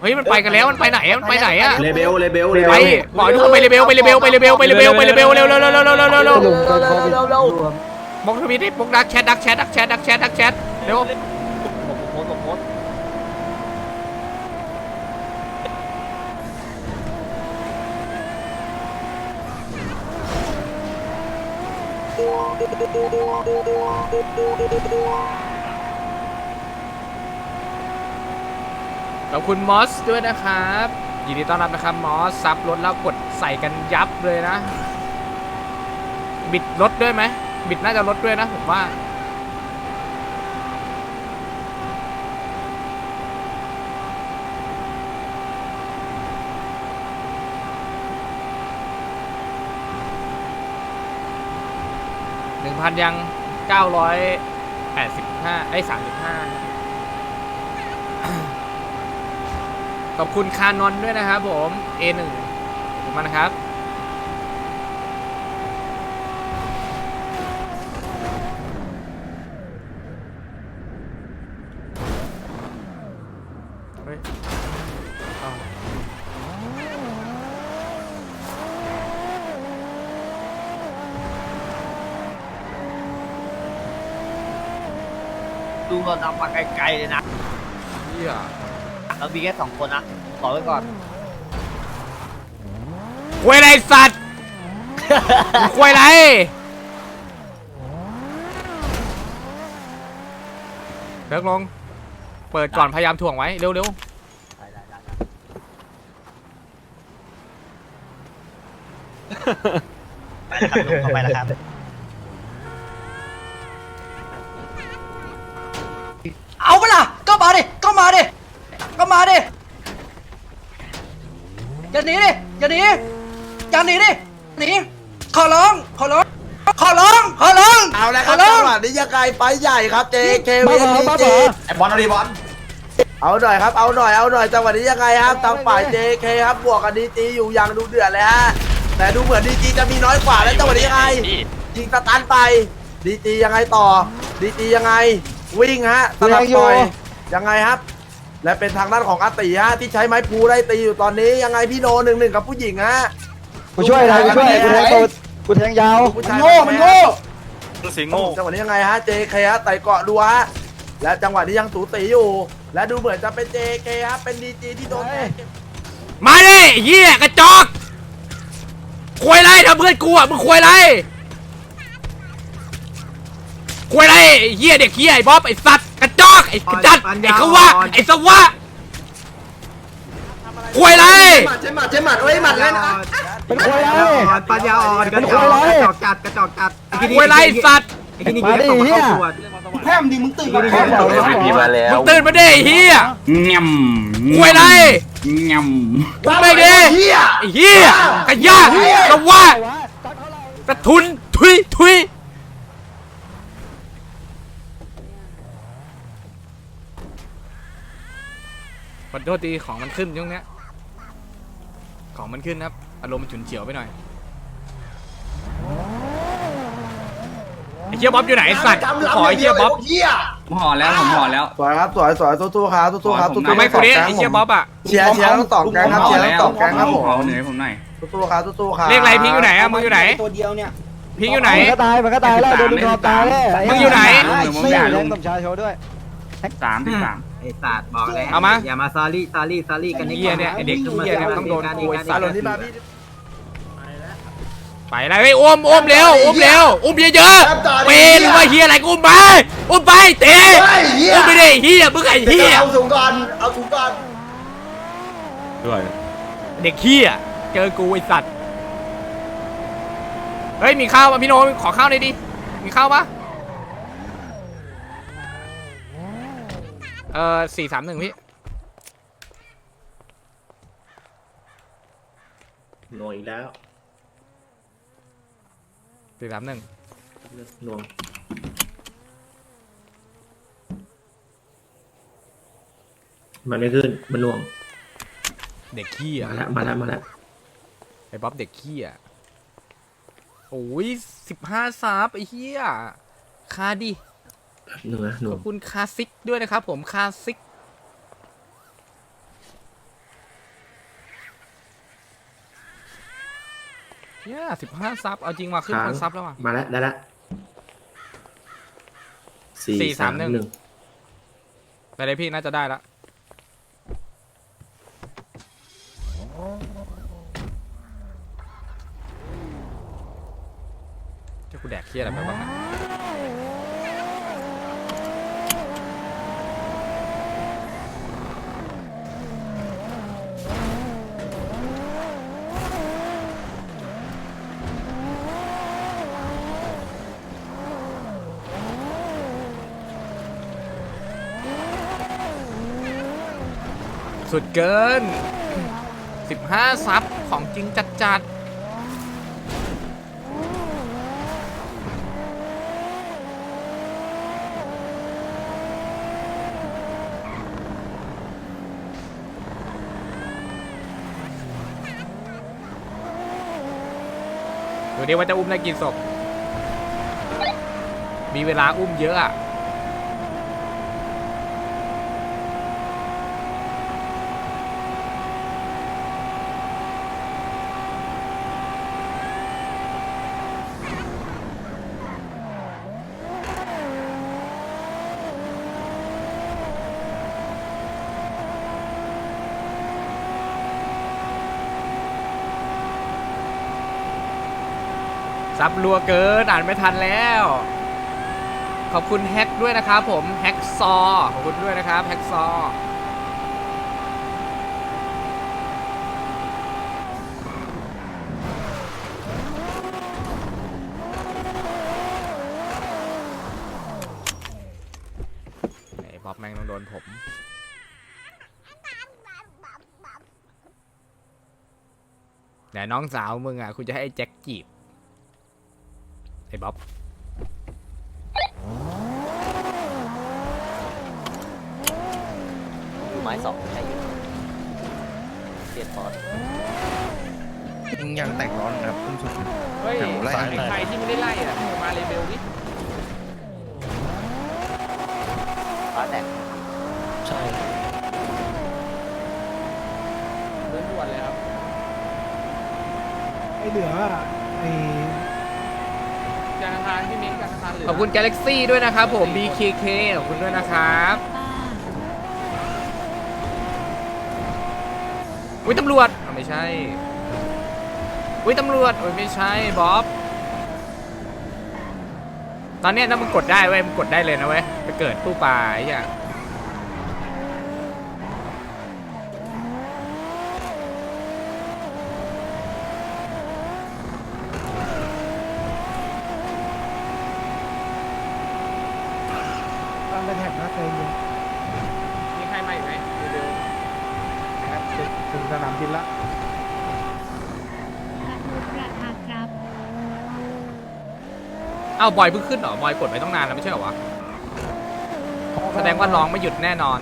เฮ้ยมันไปกันแล้วมันไปไหนอะมันไปไหนอะเลเบลเลเบลเลไปเบลบอกให้ทุกคนไปเลเบลไปเลเบลไปเลเบลไปเลเบลไปเลเบลเร็วเร็วเร็วเร็วเร็วเร็วเร็วเร็วลุงโดนโควิดรวมบอกทวิตดิบอกดักแชทดักแชทดักแชทดักแชทดักแชทเร็ว โพสต์โพสต์ ขอบคุณมอสด้วยนะครับยินดีต้อนรับนะครับมอสซับรถแล้วกดใส่กันยับเลยนะ บิดรถด้วยไหมบิดน่าจะลดด้วยนะผมว่าหนึ่งพันยังเก้าร้อยแปดสิบห้าไอ้สามสิบห้า ขอบคุณคานอนด้วยนะครับผม A1 ขอบคุณมากนะครับ เฮ้ยอ้าวดูเรานำมาไกลๆเลยนะ เหี้ย เรามีแค่สองคนนะบอกไว้ก่อนควยอะไรสัตว์มึงควยอะไรเลิกลง เปิดก่อนพยายามถ่วงไว้ เร็วได้ได้ได้ไปแล้วครับลุงเข้าไปแล้วครับ เอาไปะล่ะก็มาดิ ก็มาดิ ก็มาดิ อย่าหนีดิ อย่าหนี อย่าหนีดิ หนี ขอร้อง ขอร้อง ขอร้อง ขอร้อง เอาแล้วคขรัอบร้อจังงหวะนี้ยังไงไปใหญ่ครับเจเคบ้าวีบอบ้าบจีอไอบอลเอาดิบอลเอาหน่อยครับเอาหน่อยเอาหน่อยจังหวะนี้ยังไงครับทางฝ่ายเจเคครับบวกกับดีจีอยู่อย่างดูเดือดเลยฮะแต่ดูเหมือนดีจีจะมีน้อยกว่าแล้วจังหวะนี้ยังไงยิงสตันไปดีจียังไงต่อดีจียังไง วิ่งฮะสลับต่อยยังไงครับ และเป็นทางด้านของอาติฮะที่ใช้ไม้พลูไล่ตีอยู่ตอนนี้ยังไงพี่โนหนึ่งหนึ่งกับผู้หญิงฮะ กูช่วยอะไรกูช่วยกูแทงตูดกูแทงยาวผู้ชาย โง่มันโง่สิงโง่จังหวะนี้ยังไงฮะ JK ฮะไต่เกาะดูฮะและจังหวะนี้ยังสูตีอยู่ และดูเหมือนจะเป็น JK ฮะเป็น DG ที่โดนแทงเก็บๆมาดิเหี้ยกระจอกควยไรทำเพื่อนกูอะมึงควยไรควยไรไอ้เหี้ยเด็กเหี้ยไอ้บ๊อบไอ้สัตว์ กระจอกไอ้กระจัดไอ้ขวะไอ้สวะควยไรหมัดใช่หมัดใช่หมัดเอ้ยหมัดเลยนะเป็นควยไรปัญญาอ่อนกเป็ระนจคอวยกไรกระจอกจัดกระจอกจัดควยไรสัตว์ไอ้ที่นี่มาดิเฮียแพร่มดิมึงตื่นมาแพร่มเดี๋ยวเดี๋ยวมึงตื่นมาดิไอ้เหี้ยงำควยไรงมึงไม่ดิเฮียไอ้เหี้ยกระยะกระวะกระทุนทุยทุย ขอโทษทีของมันขึ้นช่วงเนี้ย ของมันขึ้นครับ อารมณ์มันฉุนเฉียวไปหน่อยไอ้เหี้ยบ๊อบอยู่ไหนไอ้สัตว์กูขอไอ้เหี้ยบ๊อบเฮียำห่อแล้วผมห่อแล้ว สวยครับสวยสวยสู้ๆครับสู้ๆครับสู้ๆทำไมกูเนี้ยทั้งไอ้สเหี้ยงบ๊อบอะเชียร์เชียร์ทั้งสองแก๊งครับเชียร์ทั้งสองแก๊งครับผมห่อเหนื่อยผมหน่อยสู้ๆครับสู้ๆครับเลขอะไรพิงค์อยู่ไหนอะมึงอยู่ไหนตัวเดียวเนี่ยพิงค์อยู่ไหน มันก็ตายมันก็ตายแล้วโดนลุงทอมตายแล้วมึงอยู่ไหนไม่อยากเล่นกับชาโชว์ด้วย สามสิบสาม ไอ้สัตว์บอกเลยเอามา อย่ามาซอรี่ซอรี่ซอรี่กันไอ้เหี้ยเนี่ยไอ้เด็กเหี้ยเนี่ยต้องโดนโวยสัอาตว์รมณ์ที่มาพี่ไปเลยเฮ้ยอุ้มอุ้มเร็วอุ้มเร็วอุ้มเยอะๆเป็นหรือว่าเฮียอะไรกูอุ้มไปอุ้มไปเตะอุ้มไปดิเฮียมึงไอ้เฮียเอาถุงก่อนเอาถุงก่อนด้วยเด็กเฮียเจอกูไอ้สัตว์เฮ้ยมีข้าวป่ะพี่โนขอข้าวหน่อยดิมีข้าวปะ เออสี่สามหนึ่งพี่หน่วยอีกแล้วสี่สามหนึ่งหน่วงมันไม่ขึ้น มันหน่วง เด็กเฮียมาแล้วมาแล้วมาแล้วไอ้บ๊อบเด็กเฮียโอ้ยสิบห้าซับไอ้เฮียคาดิ บนึนะหนุ่ขอบคุณคาซิกด้วยนะครับผมคาซิกเนี่ยสิบห้าซับ เอาจริงว่ะขึ้นคนซับแล้วว่ะ มาแล้วได้ละสี่สี่สามหนึ่งหะไปเลยพี่น่าจะได้ละเจ้ากูแดกเครียดอะไรไปบ้างน สุดเกิน 15 ซับของจริงจัดจัดดูดิว่าจะอุ้มได้กี่ศพมีเวลาอุ้มเยอะอะ ซับรัวเกินอ่านไม่ทันแล้ว ขอบคุณแฮกด้วยนะครับผมแฮกซอขอบคุณด้วยนะครับแฮกซอไอ้บ๊อบแม่งต้องโดนผม แต่น้องสาวมึงอะ คุณจะให้แจ็คจีบ ไอ้บ๊อบอยู่ไม้สองใช่อยู่เปลี่ยนฟอร์ดยังแต่งร้อนนะครับคุณสุด เฮ้ยแถวไล่มีใครที่ไม่ได้ไล่อะมาเลเบลดิฟ้าแตกใช่ เดินด่วนเลยครับ ไอเหลือไอ ธนาคานพี่มิ้งธนทารเหลือขอบคุณ Galaxy ด้วยนะครับผม BKK ขอบคุณด้วยนะครับอุ้ยตำรวจอ้าวไม่ใช่อุ้ยตำรวจโอ้ยไม่ใช่บ๊อบตอนเนี้ยถ้ามึงกดได้เว้ยมึงกดได้เลยนะเว้ยไปเกิดตู้ปลาไอ้เหี้ย ตั้งเป็นแท็กนะใจเย็น มีใครมาอีกไหมเร็ว ถึง สนามบินละๆอ้าวบอยเพิ่งขึ้นเหรอบอยกดไปต้องนานแล้วไม่ใช่เหรอวะ แสดงว่าร้องไม่หยุดแน่นอน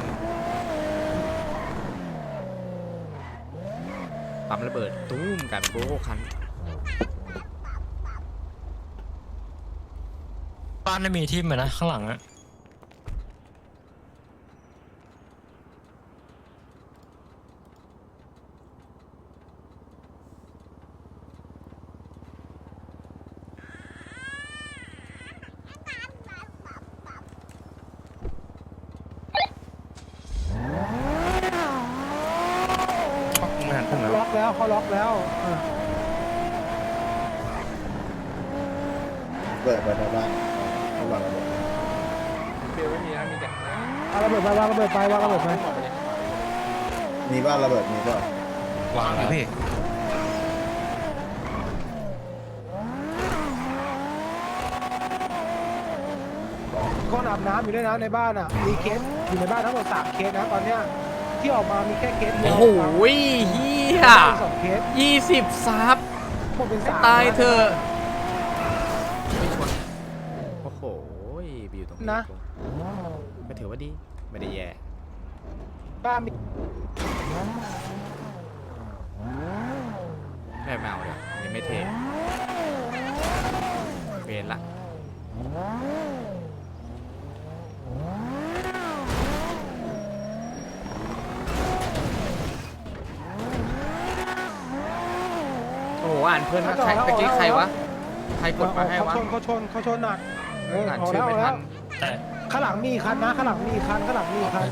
ปั๊มระเบิดตุ้มกันโบโคคันบ้านไม่มีทิมนะข้างหลังอะ งานพุ่งแล้ว ล็อกแล้วเขาล็อกแล้วเออเปิดไปในบ้านระวังระเบิดเบลไม่มีนะมีแต่เอาระเบิดไปวางระเบิดไปวางระเบิดไปมีบ้านระเบิดมีก็วางเลยพี่คนอาบน้ำอยู่ด้วยนะในบ้านอะมีเคสอยู่ในบ้านทั้งหมดสามเคสนะตอนเนี้ย ที่ออกมามีแค่เคสเดีโอ้ยวโหเฮียสองเคสยี่สิบซับหมดเป็นสามตายเถอะไม่ชนโอ้โหไปอยู่ตรงนี้นะ ก็ถือว่าดี ไม่ได้แย่ บ้านมีไม่เมาเลยยังไม่เทเวนละ อ้โหอ่านเพลินนะใครตะกี้ใครวะ ใครกดมาให้วะ เขาชนเขาชนเขาชนหนักเอออ่านออกชื่อแล้วอไม่อกทัแล้วนแต่ข้างหลังมีอีกคันนะข้างหลังมีอีกคันข้างหลังมีอีกคัน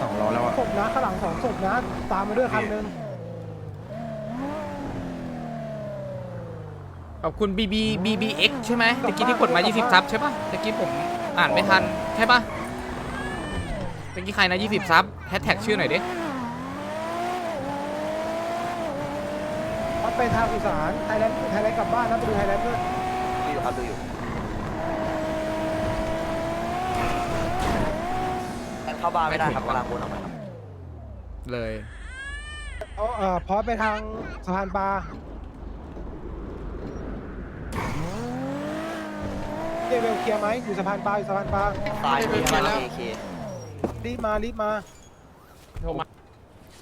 สองล้อแล้วอะศพนะข้างหลังสองศพนะ ตามมาด้วยคันหนึงขอบคุณ BB BBX ใช่ไหมตะกี้ที่กดมา 20 ซับใช่ปะตะกี้ผมอ่านไม่ทัน ใช่ปะตะกี้ใครนะ 20 ซับแฮชแท็กชื่อหน่อยดิ มัน ไปทางอีสานไทยแลนด์ไทยแลนด์กลับบ้านนะไปดูไทยแลนด์ด้วยดูอยู่ครับดูอยู่เข้าบ้านไม่ได้ครับกำลังวนออกมาครับเลยเอาเอ่อพอสไปทางสะพานปลาเรียกเวลเคลียร์ไหมอยู่สะพานปลาอยู่สะพานปลาตายมีแล้วรีบมารีบมา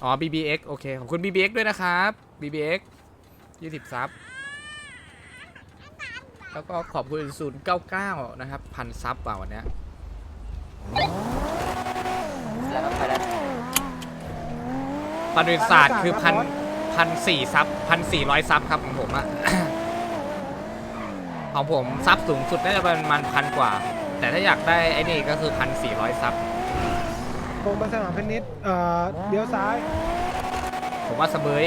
อ๋อ BBX โอเค ขอบคุณ BBX ด้วยนะครับ BBX 20ซับ แล้วก็ขอบคุณ099นะครับพันซับเปล่าวันเนี้ยแล้วก็ไปแล้วปันวิศาสตร์คือพันพันสี่ซับพันสี่ร้อยซับครับของผมอะของผมซับสูงสุดน่าจะประมาณพันกว่า แต่ถ้าอยากได้ไอ้นี่ก็คือพันสี่ร้อยซับตรงไปสนามเพนนิสเอ่อเลี้ยวซ้าย ผมว่าเสเบย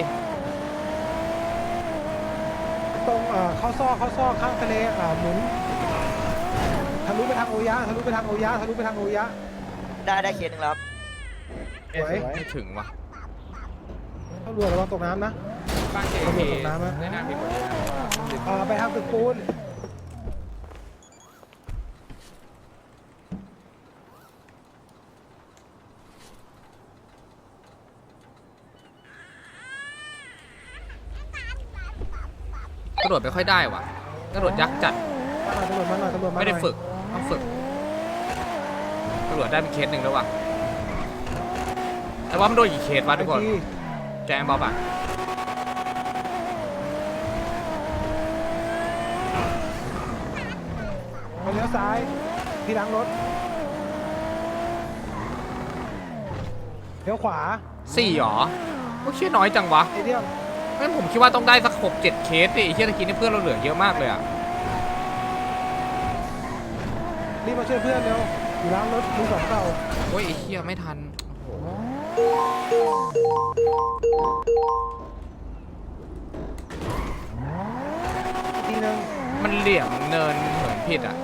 ตรงเอ่อเข้าซอกเข้าซอกข้างทะเลอ่าหมุนทะลุไปทางโอยะทะลุไปทางโอยะทะลุไปทางโอยะได้ได้เคสหนึ่งแล้วครับสวยไม่ถึงว่ะตำรวจระวังตกน้ำนะบ้านเจตำรวจตกน้ำนะในหน้าพี่หมดเลยนะเอ่อไปทางตึกปูน ระโดดไม่ค่อยได้ว่ะกระโดดยักษ์จัดมาหน่อยตำรวจมาหน่อยตำรวจมาหน่อยไม่ได้ฝึกต้องฝึกกระโดดได้เป็นเคสหนึ่งแล้วว่ะแต่ว่ามันโดนกี่เคสวะทุกคนทีแจ้งบอกป่ะมาเลี้ยวซ้ายที่ล้างรถเลี้ยวขวาสี่หรอโอ้เชี่ยน้อยจังวะไอเดียม งั้นผมคิดว่าต้องได้สักหกเจ็ดเคสดิไอ้เชี่ยตะกี้นี่เพื่อนเราเหลือเยอะมากเลยอะรีบมาช่วยเพื่อนเร็วอยู่ล้างรถมือสองเก่าโอ้ยไอ้เชี่ยไม่ทันโอ้โหทีนึงมันเหลี่ยมเนินเหินผิดอะ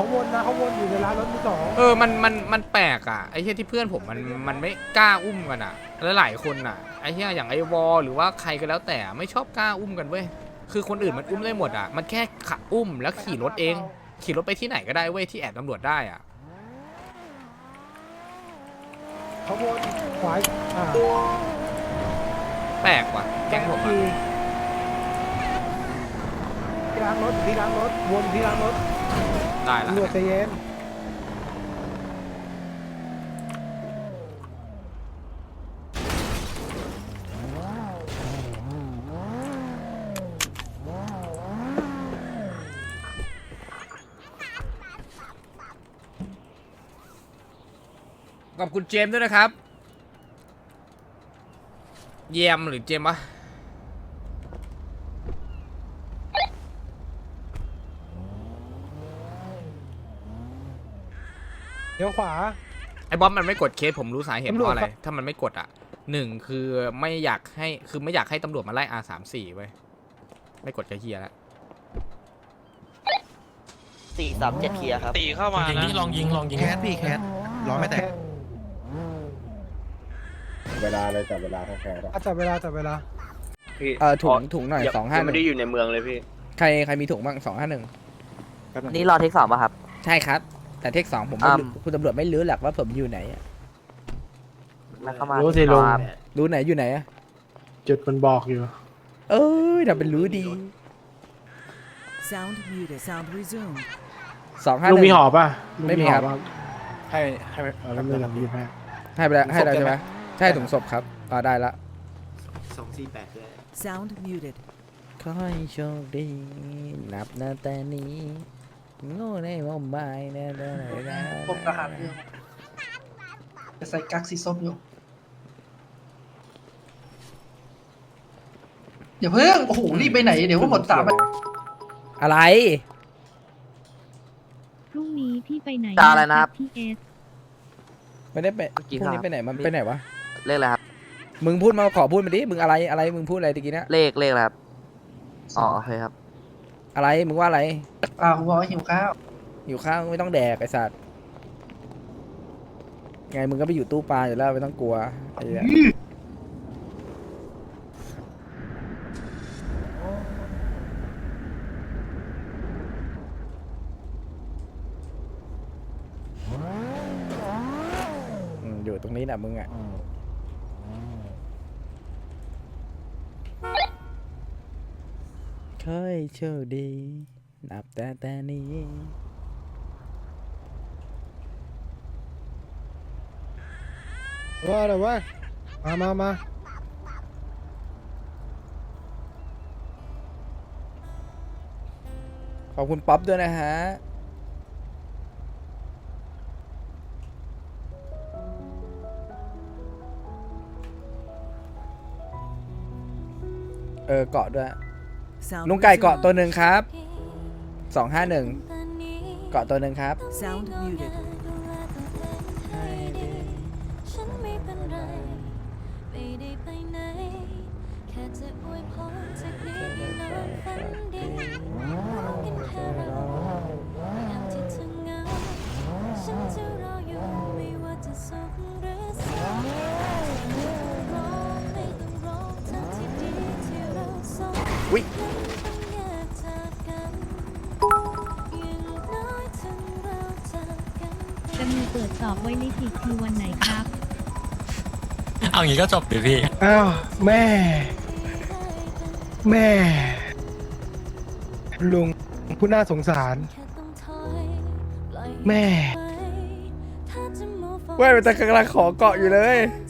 เขาวนนะเขาวนอยู่ในร้านรถมือสองเออ มัน มัน มันแปลกอะ ไอ้เหี้ยที่เพื่อนผมมัน มันไม่กล้าอุ้มกันอะ แล้วหลายคนอะ ไอ้เหี้ยอย่างไอ้วอลหรือว่าใครก็แล้วแต่ไม่ชอบกล้าอุ้มกันเว้ย คือคนอื่นมันอุ้มได้หมดอะ มันแค่ขับอุ้มแล้วขี่รถเอง ขี่รถไปที่ไหนก็ได้เว้ยที่แอบตำรวจได้อะ เขาวนขวาอ่าแปลกว่ะ แก๊งผมทีอะที่ล้างรถที่ล้างรถวนที่ล้างรถ ได้ละตำรวจใจเย็นขอบคุณเจมส์ด้วยนะครับ เยี่ยมหรือเจมส์วะ เลี้ยวขวา ไอ้บ๊อบมันไม่กดเคสผมรู้สาเหตุเพตำรวจราะอะไรครับถ้ามันไม่กดอะหนึ่งคือไม่อยากให้คือไม่อยากให้ตำรวจมาไล่ R34 เว้ยไม่กดกระเฮียแล้วสี่สามเจ็ดเคลียร์ครับ ตีเข้ามายิงนะนี่ลองยิงลองยิงแคสพี่แคสล้อไม่แตกเวลาเลยจับเวลาแค่ๆอะอะจับเวลาจับเวลาเออถุงถุงหน่อยสองห้าไม่ได้อยู่ในเมืองเลยพี่ ใครใครมีถุงบ้างสองห้าหนึ่งนี่รอเทคสองป่ะครับ ใช่ครับ แต่เทคสองผมไม่อ่ารู้คุณตำรวจไม่รู้หรอกว่าผมอยู่ไหนอะแล้วเข้ามารู้สิลุงรู้ไหนอยู่ไหนอะจุดมันบอกอยู่ เอ้ยทำเป็นรู้ดี Sound muted. Sound resumed. สองห้าลุหงนึ่มีงหอบป่ะไม่มีครับลุงหอให้ให้เออแล้วมือหลังยืนให้ให้ไปแล้วให้เราใช่ไหมใช่ถุงศพครับอ่าได้ละ สองสี่แปดเลย Sound muted. ขอให้โชคดี นับนาแต่นี้ โง่ในมุมบายนะได้ได้ผมทหารเรือจะใส่กั๊กสีส้มอยู่อย่าเพิ่ง โอ้โห รีบไปไหน เดี๋ยวก็หมดสามอะไร พรุ่งนี้พี่ไปไหนจะอะไรนะครับ พี่เอสไม่ได้ไปพกี่รุ่งนี้ครับ ไปไหนมันไปไหนวะ เลขอะไรครับ มึงพูดมาขอพูดมาดิ มึงอะไรอะไร มึงพูดอะไรตะกี้เนะเลขเลขอะไรครับ อ๋อโอเคครับ อะไรมึงว่าอะไรอ่าผมบอกว่าหิวข้าว อยู่ข้างไม่ต้องแดกไอ้สัตว์ไงมึงก็ไปอยู่ตู้ปลาอยู่แล้วไม่ต้องกลัวไอ้เหี้ยอืมอยู่ตรงนี้แหละมึงอะ เคย โชคดีนับแต่แต่นี้ ว่าอะไรวะมามามาขอบคุณป๊อปด้วยนะฮะ เออเกาะด้วย Sound ลุงไก่เกาะ resumed. ตัวหนึ่งครับสองห้าหนึ่งเกาะตัวหนึ่งครับ Sound muted. ฉันไม่เป็นไรไม่ได้ไปไหนแค่จะอวยพรจากนี้ให้นอนฝันดีรักกันแค่เรายามที่เธอเหงาฉันจะรออยู่ ไปจะมีเปิดสอบไว้ในทีคือวันไหนครับ เอางี้ก็จบดิพี่ อ้าวแม่ แม่ ลุงผู้น่าสงสาร แม่เว้ยมันจะกำลังขอเกาะอยู่เลยใจ